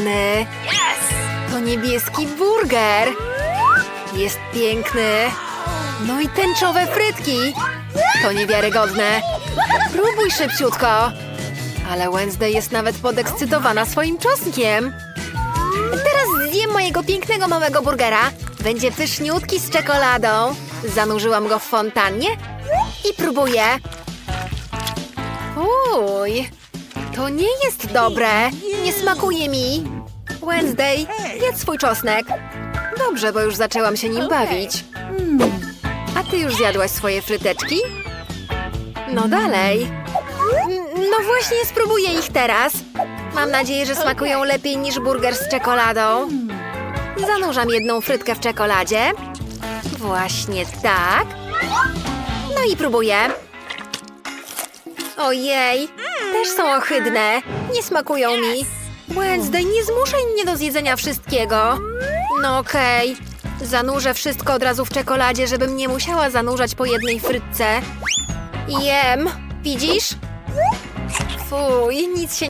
rany. To niebieski burger. Jest piękny. No i tęczowe frytki. To niewiarygodne. Próbuj szybciutko. Ale Wednesday jest nawet podekscytowana swoim czosnkiem. Teraz zjem mojego pięknego małego burgera. Będzie pyszniutki z czekoladą. Zanurzyłam go w fontannie i próbuję. Uj, to nie jest dobre. Nie smakuje mi. Wednesday, jedz swój czosnek. Dobrze, bo już zaczęłam się nim bawić. A ty już zjadłaś swoje fryteczki? No dalej. No właśnie, spróbuję ich teraz. Mam nadzieję, że smakują lepiej niż burger z czekoladą. Zanurzam jedną frytkę w czekoladzie. Właśnie tak. No i próbuję. Ojej, też są ohydne. Nie smakują mi. Wednesday, nie zmuszaj mnie do zjedzenia wszystkiego. No okej. Zanurzę wszystko od razu w czekoladzie, żebym nie musiała zanurzać po jednej frytce. Jem. Widzisz? Fuj, nic się